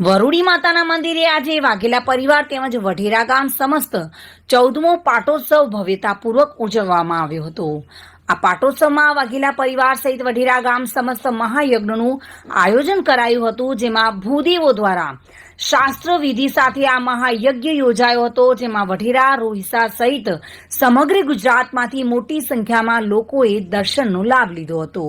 વરુડી માતાના મંદિરે આજે વાઘેલા પરિવાર તેમજ વઢેરા ગામ સમસ્ત ચૌદમો પાટોત્સવ ભવ્યતાપૂર્વક ઉજવવામાં આવ્યો હતો. આ પાટોત્સવમાં વાઘેલા પરિવાર સહિત વઢેરા ગામ સમસ્ત મહાયજ્ઞનું આયોજન કરાયું હતું, જેમાં ભૂદેવો દ્વારા શાસ્ત્ર વિધિ સાથે આ મહાયજ્ઞ યોજાયો હતો, જેમાં વઢેરા, રોહિસા સહિત સમગ્ર ગુજરાતમાંથી મોટી સંખ્યામાં લોકોએ દર્શનનો લાભ લીધો હતો.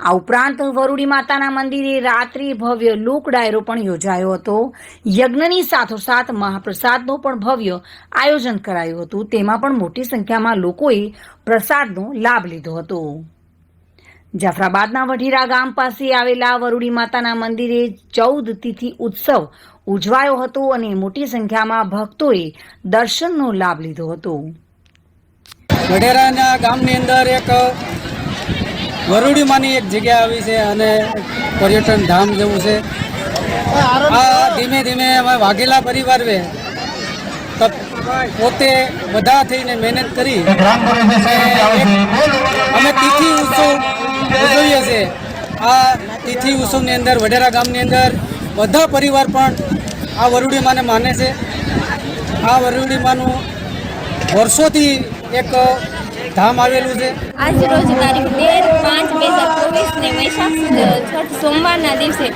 આ ઉપરાંત વરુડી માતાના મંદિરે રાત્રિ ભવ્ય લોક ડાયરો પણ યોજાયો હતો. યજ્ઞની સાથોસાથ મહાપ્રસાદનો પણ ભવ્ય આયોજન કરાયું હતું. તેમાં પણ મોટી સંખ્યામાં લોકોએ પ્રસાદનો લાભ લીધો હતો. જાફરાબાદના વઢીરા ગામ પાસે આવેલા વરુડી માતાના મંદિરે ચૌદ તિથિ ઉત્સવ ઉજવાયો હતો અને મોટી સંખ્યામાં ભક્તોએ દર્શનનો લાભ લીધો હતો. વઢેરાના ગામની અંદર એક વરુડીમાંની એક જગ્યા આવી છે અને પર્યટન ધામ જેવું છે. આ ધીમે ધીમે અમે વાઘેલા પરિવાર વે પોતે બધા થઈને મહેનત કરી અમે તિથિ ઉત્સવ ઉજવીએ છીએ. આ તિથિ ઉત્સવની અંદર વઢેરા ગામની અંદર બધા પરિવાર પણ આ વરુડીમાને માને છે. આ વરુડીમાનું વર્ષોથી એક ધામ આવેલું છે. આજ રોજ તારીખ તેર સોમવારના દિવસે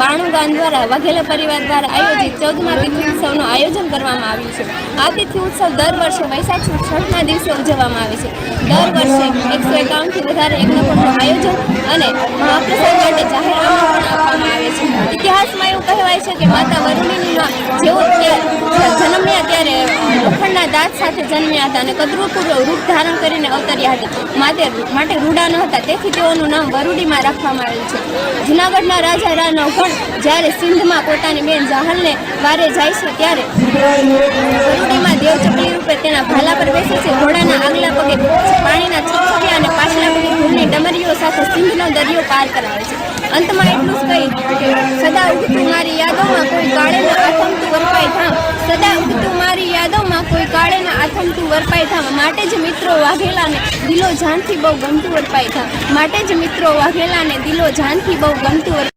બાણું ગામ દ્વારા વાઘેલા પરિવાર દ્વારા આયોજિત ચૌદમા તિથિ ઉત્સવનું આયોજન કરવામાં આવ્યું છે. આ તિથિ ઉત્સવ દર વર્ષે વૈશાખ છઠના દિવસે ઉજવવામાં આવે છે. દર વર્ષે એકસો એકાવનથી વધારે યજ્ઞકુંડનું આયોજન અને મહાપ્રસાદ માટે જાહેર આમંત્રણ આપવામાં આવે છે. ઇતિહાસમાં એવું કહેવાય છે કે માતા વરુણીના જેઓ જન્મ્યા ત્યારે દાંત સાથે જન્મ્યા હતા અને કદરૂપૂર્વ રૂપ ધારણ કરીને અવતર્યા હતા. માટે માટે રૂડા ન હતા, તેથી તેઓનું નામ વરુડીમાં રાખવામાં આવેલ છે. જુનાગઢના રાજા રા નવઘણ જ્યારે સિંધમાં પોતાની બેન જાહલને વારે જાય છે ત્યારે વરુડીમાં દેવચકલી રૂપે તેના ભાલા પર બેસે છે. ઘોડાના આગલા પગે પાણીના છપછપિયા અને પાછલા પગે ધૂળની ડમરીઓ સાથે સિંધનો દરિયો પાર કરાવે છે. અંતમાં એટલું જ કહી, સદા ઉગતું મારી યાદોમાં કોઈ કાળેના આથમતું આથમતું થા માટે જ મિત્રો વાઘેલાને દિલો જાનથી બહુ ગમતું વરપાય થા માટે જ મિત્રો વાઘેલાને દિલો જાનથી બહુ ગમતું